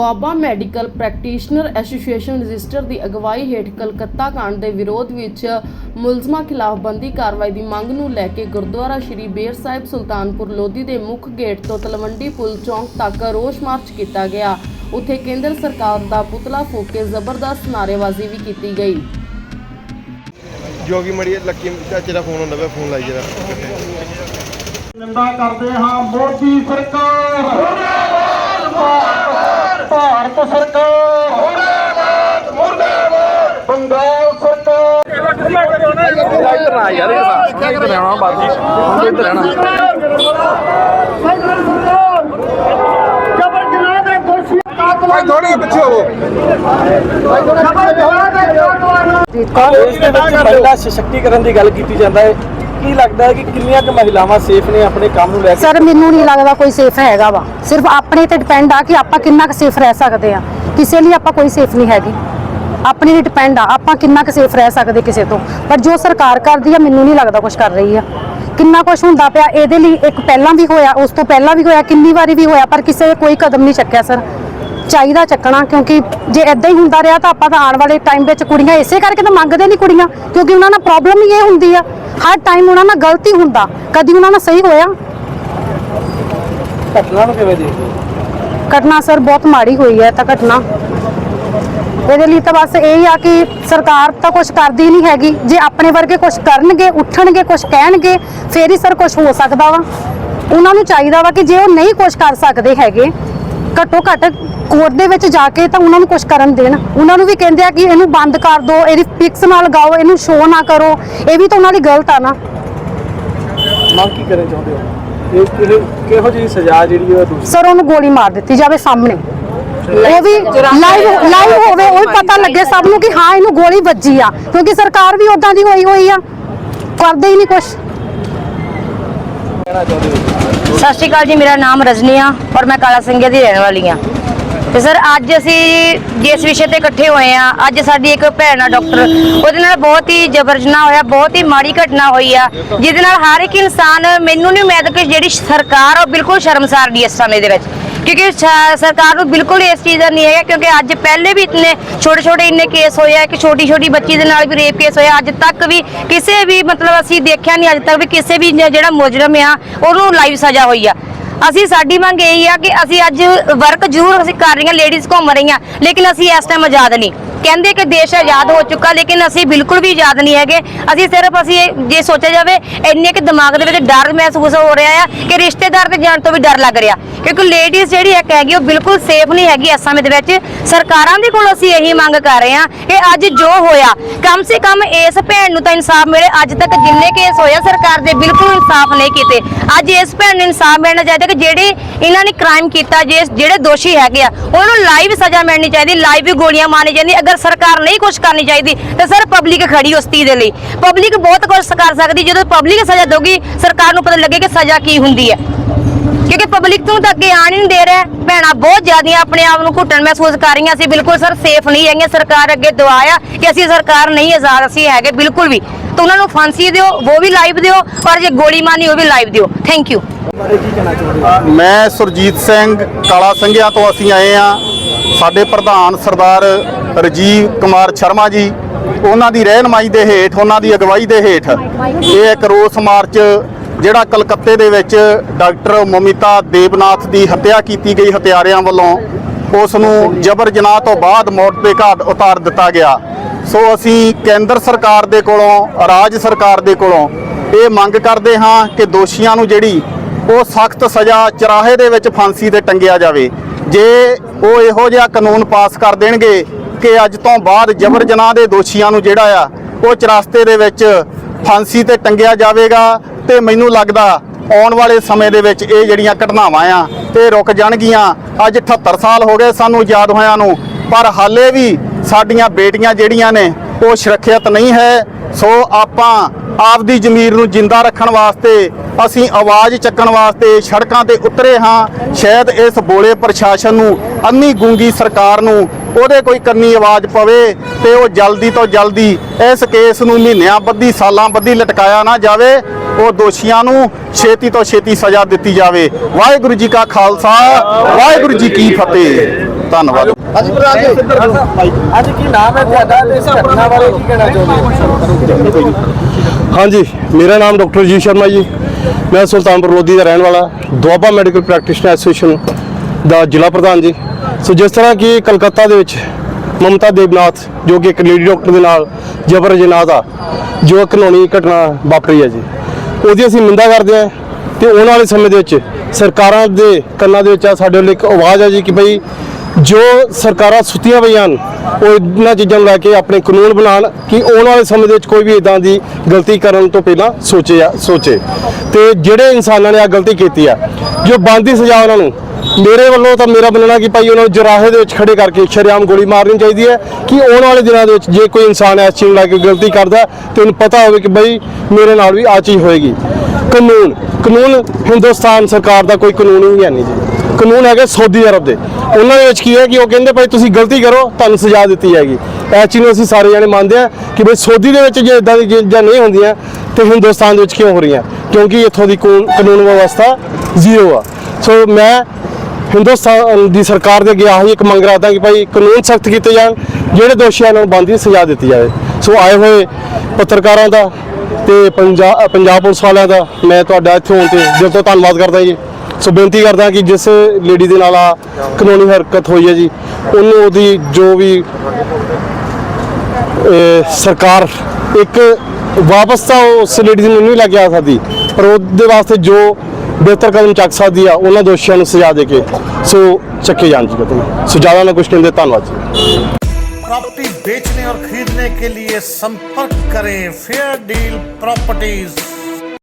Doaba medical practitioner association register ਦੀ ਅਗਵਾਈ ਹੇਠ ਕਲਕੱਤਾ ਕਾਂਡ ਦੇ ਵਿਰੋਧ ਵਿੱਚ ਮੁਲਜ਼ਮਾਂ ਖਿਲਾਫ ਬੰਦੀ ਕਾਰਵਾਈ ਦੀ ਮੰਗ ਨੂੰ ਲੈ ਕੇ ਗੁਰਦੁਆਰਾ ਸ਼੍ਰੀ ਬੇਰ ਸਾਹਿਬ ਸੁਲਤਾਨਪੁਰ ਲੋਧੀ ਦੇ ਮੁੱਖ ਗੇਟ ਤੋਂ ਤਲਵੰਡੀ ਪੁਲ ਚੌਂਕ ਤੱਕ ਰੋਸ ਮਾਰਚ ਕੀਤਾ ਗਿਆ। ਉੱਥੇ ਕੇਂਦਰ ਸਰਕਾਰ ਦਾ ਪੁਤਲਾ ਫੂਕ ਕੇ ਜ਼ਬਰਦਸਤ ਨਾਅਰੇਬਾਜ਼ੀ ਵੀ ਕੀਤੀ ਗਈ। ਜੋਗੀ ਮੜੀ ਲੱਕੀ ਚਾਚੇ ਦਾ ਫੋਨ ਹੁੰਦਾ ਪਿਆ ਫੋਨ ਲਾਈ ਜਰਾ। ਨਿੰਦਾ ਕਰਦੇ ਹਾਂ ਮੋਦੀ ਸਰਕਾਰ। ਮੁਰਦਾਬਾਦ। ਭਾਰਤ ਸਰਕਾਰ। ਮੁਰਦਾਬਾਦ ਮੁਰਦਾਬਾਦ। ਬੰਗਾਲ ਸਰਕਾਰ। ਜਬਰ ਜਨਾਹ ਦੇ ਦੋਸ਼ੀ ਕਾਤਲਾਂ ਥੋੜੇ ਪਿੱਛੇ ਹੋਵੋ। ਜਬਰ ਜਨਾਹ ਦੇ ਕਾਤਲਾਂ ਇਸ ਦੇ ਵਿੱਚ ਮਹਿਲਾ ਸਸ਼ਕਤੀਕਰਨ ਦੀ ਗੱਲ ਕੀਤੀ ਜਾਂਦਾ ਹੈ। ਕੀ ਲੱਗਦਾ ਹੈ ਕਿ ਕਿੰਨੀਆਂ ਕੁ ਮਹਿਲਾਵਾਂ ਸੇਫ ਨੇ ਆਪਣੇ ਕੰਮ ਨੂੰ ਲੈ ਕੇ? ਸਰ, ਮੈਨੂੰ ਨਹੀਂ ਲੱਗਦਾ ਕੋਈ ਸੇਫ ਹੈਗਾ ਵਾ। ਸਿਰਫ ਆਪਣੇ ਤੇ ਡਿਪੈਂਡ ਆ ਕਿ ਆਪਾਂ ਕਿੰਨਾ ਕੁ ਸੇਫ ਰਹਿ ਸਕਦੇ ਆ। ਕਿਸੇ ਲਈ ਆਪਾਂ ਕੋਈ ਸੇਫ ਨਹੀਂ ਹੈਗੀ। ਆਪਣੇ ਤੇ ਡਿਪੈਂਡ ਆ, ਆਪਾਂ ਕਿੰਨਾ ਕੁ ਸੇਫ ਰਹਿ ਸਕਦੇ ਕਿਸੇ ਤੋਂ। ਪਰ ਜੋ ਸਰਕਾਰ ਕਰਦੀ ਆ, ਮੈਨੂੰ ਨਹੀਂ ਲੱਗਦਾ ਕੁਝ ਕਰ ਰਹੀ ਆ। ਕਿੰਨਾ ਕੁਝ ਹੁੰਦਾ ਪਿਆ, ਇਹਦੇ ਲਈ ਇੱਕ ਪਹਿਲਾਂ ਵੀ ਹੋਇਆ, ਉਸ ਤੋਂ ਪਹਿਲਾਂ ਵੀ ਹੋਇਆ, ਕਿੰਨੀ ਵਾਰੀ ਵੀ ਹੋਇਆ, ਪਰ ਕਿਸੇ ਨੇ ਕੋਈ ਕਦਮ ਨਹੀਂ ਚੱਕਿਆ, ਸਰ। ਚਾਹੀਦਾ ਚੱਕਣਾ, ਕਿਉਂਕਿ ਜੇ ਇਦਾਂ ਹੀ ਹੁੰਦਾ ਰਿਹਾ ਤਾਂ ਆਪਾਂ ਤਾਂ ਆਉਣ ਵਾਲੇ ਟਾਈਮ ਵਿੱਚ ਕੁੜੀਆਂ ਇਸੇ ਕਰਕੇ ਤਾਂ ਮੰਗਦੇ ਨਹੀਂ ਕੁੜੀਆਂ, ਕਿਉਂਕਿ ਉਹਨਾਂ ਨਾਲ ਪ੍ਰੋਬਲਮ ਹੀ ਇਹ ਹੁੰਦੀ ਆ ਹਰ ਟਾਈਮ ਉਹਨਾਂ ਨਾਲ ਗਲਤੀ ਹੁੰਦਾ। ਕਦੀ ਉਹਨਾਂ ਨਾਲ ਸਹੀ ਹੋਇਆ। ਘਟਨਾ ਨੂੰ ਕਿਵੇਂ ਦੇਖਦੇ ਹੋ? ਘਟਨਾ ਸਰ ਬਹੁਤ ਮਾੜੀ ਹੋਈ ਹੈ ਤਾਂ ਘਟਨਾ। ਇਹਦੇ ਲਈ ਤਾਂ ਬਸ ਇਹ ਹੀ ਆ ਕਿ ਸਰਕਾਰ ਤਾਂ ਕੁਝ ਕਰਦੀ ਨਹੀਂ ਹੈਗੀ। ਜੇ ਆਪਣੇ ਵਰਗੇ ਕੁਝ ਕਰਨਗੇ ਉੱਠਣਗੇ ਕੁਝ ਕਹਿਣਗੇ ਫੇਰ ਹੀ ਸਰ ਕੁਝ ਹੋ ਸਕਦਾ ਵਾ। ਉਹਨਾਂ ਨੂੰ ਚਾਹੀਦਾ ਵਾ ਕਿ ਜੇ ਉਹ ਨਹੀਂ ਕੁਝ ਕਰ ਸਕਦੇ ਹੈਗੇ ਘੱਟੋ ਘੱਟ ਕੋਰਟ ਦੇ ਵਿੱਚ ਜਾ ਕੇ ਤਾਂ ਉਹਨਾਂ ਨੂੰ ਕੁਝ ਕਰਨ ਦੇਣ। ਉਹਨਾਂ ਨੂੰ ਵੀ ਕਹਿੰਦੇ ਆ ਕਿ ਇਹਨੂੰ ਬੰਦ ਕਰ ਦਿਓ ਇਹਦੀ ਪਿਕਸ ਨਾ ਲਗਾਓ ਇਹਨੂੰ ਸ਼ੋਅ ਨਾ ਕਰੋ। ਇਹ ਵੀ ਤਾਂ ਉਹਨਾਂ ਦੀ ਗਲਤ ਆ ਨਾ। ਮੰਗ ਕੀ ਕਰਨਾ ਚਾਹੁੰਦੇ ਹੋ? ਇਹ ਕਿਹੋ- ਕਿਹੋ ਜਿਹੀ ਸਜ਼ਾ ਜਿਹੜੀ ਉਹ ਦੂਸਰੀ? ਸਰ ਉਹਨੂੰ ਗੋਲੀ ਮਾਰ ਦਿੱਤੀ ਜਾਵੇ ਸਾਹਮਣੇ। ਉਹ ਵੀ ਲਾਈਵ ਲਾਈਵ ਹੋਵੇ ਉਹ ਵੀ ਪਤਾ ਲੱਗੇ ਸਭ ਨੂੰ ਕਿ ਹਾਂ ਇਹਨੂੰ ਗੋਲੀ ਵੱਜੀ ਆ। ਕਿਉਂਕਿ ਸਰਕਾਰ ਵੀ ਉਦਾਂ ਦੀ ਹੋਈ ਹੋਈ ਆ। ਕਰਦੇ ਹੀ ਨਹੀਂ ਕੁਝ ਕਹਿਣਾ ਚਾਹੁੰਦੇ ਹੋ? ਸਤਿ ਸ਼੍ਰੀ ਅਕਾਲ ਜੀ, ਮੇਰਾ ਨਾਮ ਰਜਨੀ ਆ ਔਰ ਮੈਂ ਕਾਲਾ ਸਿੰਘਿਆ ਦੀ ਰਹਿਣ ਵਾਲੀ ਆ। ਤੇ ਸਰ, ਅੱਜ ਅਸੀਂ ਜਿਸ ਵਿਸ਼ੇ ਤੇ ਇਕੱਠੇ ਹੋਏ ਆ, ਅੱਜ ਸਾਡੀ ਇੱਕ ਭੈਣ ਆ ਡਾਕਟਰ, ਉਹਦੇ ਨਾਲ ਬਹੁਤ ਹੀ ਜਬਰਜਨਾ ਹੋਇਆ, ਬਹੁਤ ਹੀ ਮਾੜੀ ਘਟਨਾ ਹੋਈ ਆ, ਜਿਹਦੇ ਨਾਲ ਹਰ ਇੱਕ ਇਨਸਾਨ ਮੈਨੂੰ ਨਹੀਂ ਉਮੀਦ ਕਿ ਜਿਹੜੀ ਸਰਕਾਰ ਆ ਉਹ ਬਿਲਕੁਲ ਸ਼ਰਮਸਾਰ ਦੀ ਇਸ ਸਮੇਂ ਦੇ ਵਿੱਚ। ਕਿਉਂਕਿ ਸਰਕਾਰ ਨੂੰ ਬਿਲਕੁਲ ਇਸ ਚੀਜ਼ ਦਾ ਨਹੀਂ ਹੈਗਾ, ਕਿਉਂਕਿ ਅੱਜ ਪਹਿਲੇ ਵੀ ਇਤਨੇ ਛੋਟੇ ਛੋਟੇ ਇੰਨੇ ਕੇਸ ਹੋਏ ਆ ਇੱਕ ਛੋਟੀ ਛੋਟੀ ਬੱਚੀ ਦੇ ਨਾਲ ਵੀ ਰੇਪ ਕੇਸ ਹੋਇਆ ਅੱਜ ਤੱਕ ਵੀ ਕਿਸੇ ਵੀ ਮਤਲਬ ਅਸੀਂ ਦੇਖਿਆ ਨਹੀਂ, ਅੱਜ ਤੱਕ ਵੀ ਕਿਸੇ ਵੀ ਜਿਹੜਾ ਮੁਜਰਮ ਆ, ਉਹਨੂੰ ਲਾਈਵ ਸਜ਼ਾ ਹੋਈ ਆ। ਅਸੀਂ ਸਾਡੀ ਮੰਗ ਇਹ ਆ ਕਿ ਅਸੀਂ ਅੱਜ ਵਰਕ ਜ਼ਰੂਰ ਅਸੀਂ ਕਰ ਰਹੀਆਂ ਲੇਡੀਜ਼ ਘੁੰਮ ਰਹੀਆਂ, ਲੇਕਿਨ ਅਸੀਂ ਇਸ ਟਾਈਮ ਆਜ਼ਾਦ ਨਹੀਂ। ਕਹਿੰਦੇ ਕਿ ਦੇਸ਼ ਆਜ਼ਾਦ ਹੋ ਚੁੱਕਾ, ਲੇਕਿਨ ਅਸੀਂ ਬਿਲਕੁਲ ਵੀ ਆਜ਼ਾਦ ਨਹੀਂ ਹੈਗੇ। ਅਸੀਂ ਸਿਰਫ ਅਸੀਂ ਜੇ ਸੋਚਿਆ ਜਾਵੇ, ਇੰਨੇ ਕਿ ਦਿਮਾਗ ਦੇ ਵਿੱਚ ਡਰ ਮਹਿਸੂਸ ਹੋ ਰਿਹਾ ਆ ਕਿ ਰਿਸ਼ਤੇਦਾਰ ਤੇ ਜਾਣ ਤੋਂ ਵੀ ਡਰ ਲੱਗ ਰਿਹਾ। ਕਿਉਂਕਿ ਲੇਡੀਜ਼ ਜਿਹੜੀ ਇੱਕ ਹੈਗੀ, ਉਹ ਬਿਲਕੁਲ ਸੇਫ ਨਹੀਂ ਹੈਗੀ ਇਸ ਸਮੇਂ ਦੇ ਵਿੱਚ। ਸਰਕਾਰਾਂ ਦੇ ਕੋਲ ਅਸੀਂ ਇਹੀ ਮੰਗ ਕਰ ਰਹੇ ਹਾਂ ਕਿ ਅੱਜ ਜੋ ਹੋਇਆ, ਕਮ ਸੇ ਕਮ ਇਸ ਭੈਣ ਨੂੰ ਤਾਂ ਇਨਸਾਫ ਮਿਲੇ। ਅੱਜ ਤੱਕ ਜਿੰਨੇ ਕੇਸ ਹੋਇਆ ਸਰਕਾਰ ਦੇ ਬਿਲਕੁਲ ਇਨਸਾਫ ਨਹੀਂ ਕੀਤੇ। ਅੱਜ ਇਸ ਭੈਣ ਨੂੰ ਇਨਸਾਫ ਮਿਲਣਾ ਚਾਹੀਦਾ ਕਿ ਜਿਹੜੇ ਇਹਨਾਂ ਨੇ ਕ੍ਰਾਈਮ ਕੀਤਾ, ਜੇ ਜਿਹੜੇ ਦੋਸ਼ੀ ਹੈਗੇ ਆ, ਉਹਨੂੰ ਲਾਈਵ ਸਜ਼ਾ ਮਿਲਣੀ ਚਾਹੀਦੀ ਲਾਈਵ ਵੀ ਗੋਲੀਆਂ ਮਾਰਨੀ ਚਾਹੀਦੀ ਅਗਰ ਸਰਕਾਰ ਨਹੀਂ ਕੁਝ ਕਰਨੀ ਚਾਹੀਦੀ, ਤਾਂ ਸਰ ਪਬਲਿਕ ਖੜੀ ਉਸ ਚੀਜ਼ ਦੇ ਲਈ। ਪਬਲਿਕ ਬਹੁਤ ਕੁਝ ਕਰ ਸਕਦੀ, ਜਦੋਂ ਪਬਲਿਕ ਸਜ਼ਾ ਦੇਊਗੀ ਸਰਕਾਰ ਨੂੰ ਪਤਾ ਲੱਗੇ ਕਿ ਸਜ਼ਾ ਕੀ ਹੁੰਦੀ ਹੈ। ਕਿਉਂਕਿ ਪਬਲਿਕ ਤੋਂ ਤਾਂ ਅੱਗੇ ਆਣ ਹੀ ਨਹੀਂ ਦੇ ਰਿਹਾ। ਭੈਣਾਂ ਬਹੁਤ ਜ਼ਿਆਦੀਆਂ ਆਪਣੇ ਆਪ ਨੂੰ ਘੁੱਟਣ ਮਹਿਸੂਸ ਕਰ ਰਹੀਆਂ ਅਸੀਂ ਬਿਲਕੁਲ ਸਰ ਸੇਫ ਨਹੀਂ ਹੈਗੀਆਂ। ਸਰਕਾਰ ਅੱਗੇ ਦੁਆਇਆ ਕਿ ਅਸੀਂ ਸਰਕਾਰ ਨਹੀਂ ਆਜ਼ਾਦ, ਅਸੀਂ ਹੈਗੇ ਬਿਲਕੁਲ ਵੀ। ਤਾਂ ਉਹਨਾਂ ਨੂੰ ਫਾਂਸੀ ਦਿਓ, ਉਹ ਵੀ ਲਾਈਵ ਦਿਓ ਔਰ ਜੇ ਗੋਲੀ ਮਾਰਨੀ, ਉਹ ਵੀ ਲਾਈਵ ਦਿਓ। ਥੈਂਕ ਯੂ ਮੈਂ ਸੁਰਜੀਤ ਸਿੰਘ ਕਾਲਾ ਸਿੰਘਿਆਂ ਤੋਂ ਅਸੀਂ ਆਏ ਆ ਸਾਡੇ ਪ੍ਰਧਾਨ ਸਰਦਾਰ ਰਜੀਵ ਕੁਮਾਰ ਸ਼ਰਮਾ ਜੀ, ਉਹਨਾਂ ਦੀ ਰਹਿਨਮਾਈ ਦੇ ਹੇਠ, ਉਹਨਾਂ ਦੀ ਅਗਵਾਈ ਦੇ ਹੇਠ ਇਹ ਇੱਕ ਰੋਸ ਮਾਰਚ ਜਿਹੜਾ ਕਲਕੱਤੇ ਦੇ ਵਿੱਚ ਡਾਕਟਰ ਮਮਿਤਾ ਦੇਵਨਾਥ ਦੀ ਹੱਤਿਆ ਕੀਤੀ ਗਈ ਹਤਿਆਰਿਆਂ ਵੱਲੋਂ, ਉਸ ਨੂੰ ਜਬਰ ਜਨਾਹ ਤੋਂ ਬਾਅਦ ਮੌਤ ਦੇ ਘਾਟ ਉਤਾਰ ਦਿੱਤਾ ਗਿਆ। ਸੋ ਅਸੀਂ ਕੇਂਦਰ ਸਰਕਾਰ ਦੇ ਕੋਲੋਂ, ਰਾਜ ਸਰਕਾਰ ਦੇ ਕੋਲੋਂ ਇਹ ਮੰਗ ਕਰਦੇ ਹਾਂ ਕਿ ਦੋਸ਼ੀਆਂ ਨੂੰ ਜਿਹੜੀ ਉਹ ਸਖਤ ਸਜ਼ਾ ਚਰਾਹੇ ਦੇ ਵਿੱਚ ਫਾਂਸੀ ਤੇ ਟੰਗਿਆ ਜਾਵੇ। ਜੇ ਉਹ ਇਹੋ ਜਿਹਾ ਕਾਨੂੰਨ ਪਾਸ ਕਰ ਦੇਣਗੇ ਕਿ ਅੱਜ ਤੋਂ ਬਾਅਦ ਜਬਰ ਜਨਾਹ ਦੇ ਦੋਸ਼ੀਆਂ ਨੂੰ ਜਿਹੜਾ ਆ, ਉਹ ਚਰਸਤੇ ਦੇ ਵਿੱਚ ਫਾਂਸੀ ਤੇ ਟੰਗਿਆ ਜਾਵੇਗਾ ਤੇ ਮੈਨੂੰ ਲੱਗਦਾ ਆਉਣ ਵਾਲੇ ਸਮੇਂ ਦੇ ਵਿੱਚ ਇਹ ਜਿਹੜੀਆਂ ਘਟਨਾਵਾਂ ਆ, ਇਹ ਰੁਕ ਜਾਣਗੀਆਂ। ਅੱਜ 78 ਸਾਲ ਹੋ ਗਏ ਸਾਨੂੰ ਯਾਦ ਹੋਇਆਂ ਨੂੰ, ਪਰ ਹਾਲੇ ਵੀ ਸਾਡੀਆਂ ਬੇਟੀਆਂ ਜਿਹੜੀਆਂ ਨੇ, ਉਹ ਸੁਰੱਖਿਅਤ ਨਹੀਂ ਹੈ। ਸੋ ਆਪਾਂ ਆਪਦੀ ਜ਼ਮੀਰ ਨੂੰ ਜਿੰਦਾ ਰੱਖਣ ਵਾਸਤੇ, ਅਸੀਂ ਆਵਾਜ਼ ਚੱਕਣ ਵਾਸਤੇ ਸੜਕਾਂ ਤੇ ਉਤਰੇ ਹਾਂ। ਸ਼ਾਇਦ ਇਸ ਬੋਲੇ ਪ੍ਰਸ਼ਾਸਨ ਨੂੰ, ਅੰਨੀ ਗੂੰਗੀ ਸਰਕਾਰ ਨੂੰ ਉਹਦੇ ਕੋਈ ਕੰਨੀ ਆਵਾਜ਼ ਪਵੇ ਤੇ ਉਹ ਜਲਦੀ ਤੋਂ ਜਲਦੀ ਇਸ ਕੇਸ ਨੂੰ ਮਹੀਨਿਆਂ ਬੱਧੀ, ਸਾਲਾਂ ਬੱਧੀ ਲਟਕਾਇਆ ਨਾ ਜਾਵੇ। ਉਹ ਦੋਸ਼ੀਆਂ ਨੂੰ ਛੇਤੀ ਤੋਂ ਛੇਤੀ ਸਜ਼ਾ ਦਿੱਤੀ ਜਾਵੇ। ਵਾਹਿਗੁਰੂ ਜੀ ਕਾ ਖਾਲਸਾ, ਵਾਹਿਗੁਰੂ ਜੀ ਕੀ ਫਤਿਹ। ਧੰਨਵਾਦ। ਹਾਂਜੀ ਪ੍ਰਧਾਨ ਜੀ। ਅੱਜ ਕੀ ਨਾਮ ਹੈ ਤੁਹਾਡਾ ਤੇ ਇਸ ਘਟਨਾ ਬਾਰੇ ਕੀ ਕਹਿਣਾ ਚਾਹੁੰਦੇ ਹੋ ਹਾਂਜੀ ਮੇਰਾ ਨਾਮ ਡਾਕਟਰ ਜੀ ਸ਼ਰਮਾ ਜੀ। ਮੈਂ ਸੁਲਤਾਨਪੁਰ ਲੋਧੀ ਦਾ ਰਹਿਣ ਵਾਲਾ ਦੁਆਬਾ ਮੈਡੀਕਲ ਪ੍ਰੈਕਟੀਸ਼ਨਰ ਐਸੋਸੀਏਸ਼ਨ ਦਾ ਜ਼ਿਲ੍ਹਾ ਪ੍ਰਧਾਨ ਜੀ। ਸੋ ਜਿਸ ਤਰ੍ਹਾਂ ਕਿ ਕਲਕੱਤਾ ਦੇ ਵਿੱਚ ਮਮਤਾ ਦੇਵਨਾਥ ਜੋ ਕਿ ਇੱਕ ਲੇਡੀ ਡਾਕਟਰ ਦੇ ਨਾਲ ਜਬਰ ਜਨਾਹ ਆ ਜੋ ਕਾਨੂੰਨੀ ਘਟਨਾ ਵਾਪਰੀ ਹੈ ਜੀ। ਉਹਦੀ ਅਸੀਂ ਨਿੰਦਾ ਕਰਦੇ ਹਾਂ ਤੇ ਆਉਣ ਵਾਲੇ ਸਮੇਂ ਦੇ ਵਿੱਚ ਸਰਕਾਰਾਂ ਦੇ ਕੰਨਾਂ ਦੇ ਵਿੱਚ ਆ ਸਾਡੇ ਲਈ ਇੱਕ ਆਵਾਜ਼ ਹੈ ਜੀ ਕਿ ਭਈ ਜੋ ਸਰਕਾਰਾਂ ਸੁੱਤੀਆਂ ਪਈਆਂ ਹਨ, ਉਹ ਇਹਨਾਂ ਚੀਜ਼ਾਂ ਨੂੰ ਲੈ ਕੇ ਆਪਣੇ ਕਾਨੂੰਨ ਬਣਾਉਣ ਕਿ ਆਉਣ ਵਾਲੇ ਸਮੇਂ ਦੇ ਵਿੱਚ ਕੋਈ ਵੀ ਇਦਾਂ ਦੀ ਗਲਤੀ ਕਰਨ ਤੋਂ ਪਹਿਲਾਂ ਸੋਚੇ ਆ, ਸੋਚੇ। ਤੇ ਜਿਹੜੇ ਇਨਸਾਨਾਂ ਨੇ ਆ ਗਲਤੀ ਕੀਤੀ ਆ, ਜੋ ਬੰਦੀ ਸਜ਼ਾ ਉਹਨਾਂ ਨੂੰ, ਮੇਰੇ ਵੱਲੋਂ ਤਾਂ ਮੇਰਾ ਮੰਨਣਾ ਕਿ ਭਾਈ ਉਹਨਾਂ ਨੂੰ ਜਰਾਹੇ ਦੇ ਵਿੱਚ ਖੜੇ ਕਰਕੇ ਸ਼ਰੇਆਮ ਗੋਲੀ ਮਾਰਨੀ ਚਾਹੀਦੀ ਹੈ ਕਿ ਆਉਣ ਵਾਲੇ ਦਿਨਾਂ ਦੇ ਵਿੱਚ ਜੇ ਕੋਈ ਇਨਸਾਨ ਇਸ ਚੀਜ਼ ਨੂੰ ਲੈ ਕੇ ਗਲਤੀ ਕਰਦਾ ਤੇ ਉਹਨੂੰ ਪਤਾ ਹੋਵੇ ਕਿ ਭਾਈ ਮੇਰੇ ਨਾਲ ਵੀ ਆ ਚੀਜ਼ ਹੋਏਗੀ। ਕਾਨੂੰਨ ਕਾਨੂੰਨ ਹਿੰਦੁਸਤਾਨ ਸਰਕਾਰ ਦਾ ਕੋਈ ਕਾਨੂੰਨ ਹੀ ਹੈ ਨਹੀਂ ਜੀ। ਕਾਨੂੰਨ ਹੈਗੇ ਸਾਊਦੀ ਅਰਬ ਦੇ। ਉਹਨਾਂ ਦੇ ਵਿੱਚ ਕੀ ਹੈ ਕਿ ਉਹ ਕਹਿੰਦੇ ਭਾਈ ਤੁਸੀਂ ਗਲਤੀ ਕਰੋ, ਤੁਹਾਨੂੰ ਸਜ਼ਾ ਦਿੱਤੀ ਜਾਏਗੀ। ਇਸ ਚੀਜ਼ ਨੂੰ ਅਸੀਂ ਸਾਰੇ ਜਣੇ ਮੰਨਦੇ ਹਾਂ ਕਿ ਭਾਈ ਸਾਊਦੀ ਦੇ ਵਿੱਚ ਜੇ ਇਦਾਂ ਦੀ ਚੀਜ਼ਾਂ ਨਹੀਂ ਹੁੰਦੀਆਂ, ਤੇ ਹਿੰਦੁਸਤਾਨ ਦੇ ਵਿੱਚ ਕਿਉਂ ਹੋ ਰਹੀਆਂ? ਕਿਉਂਕਿ ਇੱਥੋਂ ਦੀ ਕਾਨੂੰਨ ਕਾਨੂੰਨ ਵਿਵਸਥਾ ਜ਼ੀਰੋ ਆ। ਸੋ ਮੈਂ ਹਿੰਦੁਸਤਾਨ ਦੀ ਸਰਕਾਰ ਦੇ ਅੱਗੇ ਆਹੀ ਇੱਕ ਮੰਗ ਰੱਖਦਾ ਕਿ ਭਾਈ ਕਾਨੂੰਨ ਸਖਤ ਕੀਤੇ ਜਾਣ, ਜਿਹੜੇ ਦੋਸ਼ੀਆਂ ਨੂੰ ਬੰਦੀ ਸਜ਼ਾ ਦਿੱਤੀ ਜਾਵੇ। ਸੋ ਆਏ ਹੋਏ ਪੱਤਰਕਾਰਾਂ ਦਾ ਤੇ ਪੰਜਾਬ ਪੰਜਾਬ ਪੁਲਿਸ ਵਾਲਿਆਂ ਦਾ ਮੈਂ ਤੁਹਾਡਾ ਇੱਥੇ ਹੋਣ ਤੇ ਦਿਲ ਤੋਂ ਧੰਨਵਾਦ ਕਰਦਾ ਜੀ। ਸੋ ਬੇਨਤੀ ਕਰਦਾ ਕਿ ਜਿਸ ਲੇਡੀ ਦੇ ਨਾਲ ਆ ਕਾਨੂੰਨੀ ਹਰਕਤ ਹੋਈ ਹੈ ਜੀ ਉਹਨੂੰ ਉਹਦੀ ਜੋ ਵੀ ਅਹ, ਸਰਕਾਰ ਇੱਕ ਵਾਪਸ ਤਾਂ ਉਸ ਲੇਡੀ ਨੂੰ ਨਹੀਂ ਲੈ ਕੇ ਆ ਸਕਦੀ ਪਰ ਉਹਦੇ ਵਾਸਤੇ ਜੋ ਬਿਹਤਰ ਕਦਮ ਚੱਕ ਸਕਦੀ ਆ ਉਹਨਾਂ ਦੋਸ਼ੀਆਂ ਨੂੰ ਸਜ਼ਾ ਦੇ ਕੇ ਸੋ ਚੱਕੇ ਜਾਣ ਜੀ ਕਦਮ ਸੋ ਜ਼ਿਆਦਾ ਨਾ ਕੁਝ ਕਹਿੰਦੇ ਧੰਨਵਾਦ ਜੀ प्रॉपर्टी बेचने और खरीदने के लिए संपर्क करें फेयर डील प्रॉपर्टीज